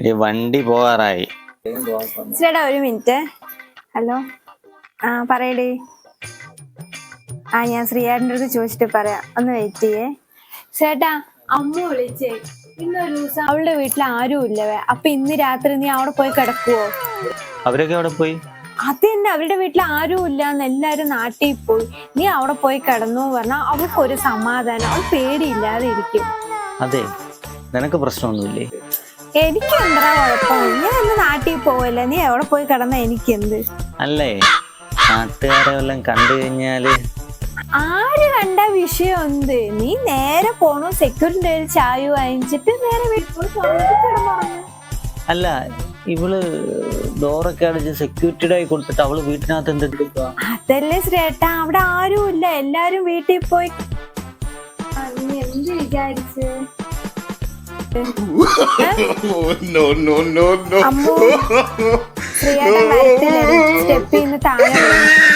ഒരു വണ്ടി പോകാറായി. ചേട്ടാ ഒരു മിനിറ്റ്. ഹലോ? ആ പറയടി. ആ ഞാൻ ശ്രീയാടിന്റെ അടുത്ത് ചോദിച്ചിട്ട് പറയാം. ഒന്ന് വെയിറ്റ് ചെയ്യേ. ചേട്ടാ അമ്മ വിളിച്ചേ. ഇന്നൊരു ദിവസം അവളുടെ വീട്ടിൽ ആരും ഇല്ലവേ അപ്പൊ ഇന്ന് രാത്രി നീ അവിടെ പോയി കിടക്കുവോ? അവരൊക്കെ അവിടെ പോയി? അത് തന്നെ അവരുടെ വീട്ടിൽ ആരും ഇല്ല എന്ന് എല്ലാരും നാട്ടിൽ പോയി. നീ അവിടെ പോയി കിടന്നു പറഞ്ഞാൽ അവൾക്ക് ഒരു സമാധാനം. അവൾ പേടിയില്ലാതെ ഇരിക്കും. അതെ നിനക്ക് പ്രശ്നമൊന്നുമില്ലേ? എനിക്ക് എന്താ കുഴപ്പം? ഞാൻ ഇന്ന് നാട്ടിൽ പോവല്ല? നീ എവിടെ പോയി കിടന്ന എനിക്കെന്ത്? അല്ലേ? നാട്ടുകാരെ വല്ലതും കണ്ടു കഴിഞ്ഞാൽ ആര് കണ്ട വിഷയം എന്ത് നീ നേരെ പോണു സെക്യൂരിറ്റി ചായു ചായ വാങ്ങിച്ചിട്ട് നേരെ വീട്ടിൽ. അല്ല ഇവൾ ഡോറൊക്കെ അടിച്ച് സെക്യൂരിറ്റിയുടെ ആയി കൊടുത്തിട്ട് അവൾ വീട്ടിനകത്ത് എന്തെടുക്കുക അതല്ലേ ശ്രേട്ടാ അവിടെ ആരും ഇല്ല എല്ലാരും വീട്ടിൽ പോയി. നീ എന്ത് വിചാരിച്ച്. അമ്മു ശ്രീയേട്ടൻ നോ സ്റ്റെപ്പിൽ നിന്ന് താഴെ വീണു. ഇപ്പൊ വീഴും